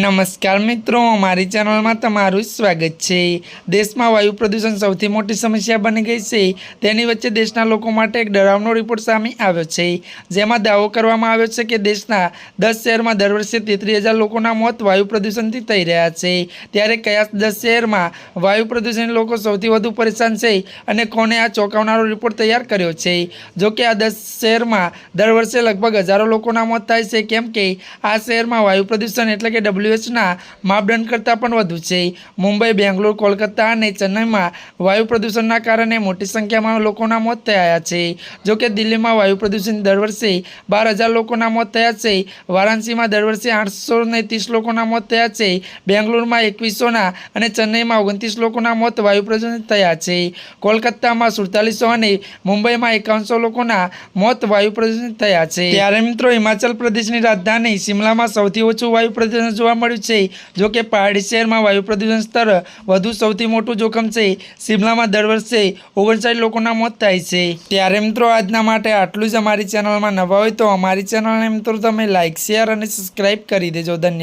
નમસ્કાર મિત્રો મારી ચેનલમાં તમારું સ્વાગત છે. દેશમાં વાયુ પ્રદૂષણ સૌથી મોટી સમસ્યા બની ગઈ છે. તેની વચ્ચે દેશના લોકો માટે એક ડરાવનો રિપોર્ટ સામે આવ્યો છે. જેમાં દાવો કરવામાં આવ્યો છે કે દેશના દસ શહેરમાં દર વર્ષે તેત્રીસ હજાર લોકોના મોત વાયુ પ્રદૂષણથી થઈ રહ્યા છે. ત્યારે કયા દસ શહેરમાં વાયુ પ્રદૂષણ લોકો સૌથી વધુ પરેશાન છે અને કોને આ ચોંકાવનારો રિપોર્ટ તૈયાર કર્યો છે? જો કે આ દસ શહેરમાં દર વર્ષે લગભગ હજારો લોકોના મોત થાય છે. કેમ કે આ શહેરમાં વાયુ પ્રદૂષણ એટલે કે ડબ્લ્યુએચના માપદંડ કરતાં પણ વધુ છે. મુંબઈ, બેંગ્લોર, કોલકાતા અને ચેન્નઈમાં વાયુ પ્રદૂષણના કારણે મોટી સંખ્યામાં લોકોના મોત થયા છે. જોકે દિલ્હીમાં વાયુ પ્રદૂષણ દર વર્ષે બાર હજાર લોકોના મોત થયા છે. વારાણસીમાં દર વર્ષે આઠસો ને ત્રીસ લોકોના મોત થયા છે. બેંગ્લોરમાં એકવીસોના અને ચેન્નઈમાં ઓગણત્રીસ લોકોના મોત વાયુ પ્રદૂષણ થયા છે. કોલકાતામાં સુડતાલીસો અને મુંબઈમાં એકાવનસો લોકોના મોત વાયુ પ્રદૂષણ થયા છે. ત્યારે મિત્રો હિમાચલ પ્રદેશની રાજધાની શિમલામાં સૌથી ઓછું વાયુ પ્રદૂષણ જોવા મળ્યું છે. જો કે પહાડી શહેરમાં વાયુ પ્રદૂષણ સ્તર વધુ સૌથી મોટું જોખમ છે. શિમલામાં દર વર્ષે ઓગણસાઠ લોકોના મોત થાય છે. ત્યારે મિત્રો, આજના માટે આટલું જ અમારી ચેનલમાં નવા હોય તો અમારી ચેનલને મિત્રો તમે લાઇક શેર અને સબસ્ક્રાઈબ કરી દેજો. ધન્યવાદ.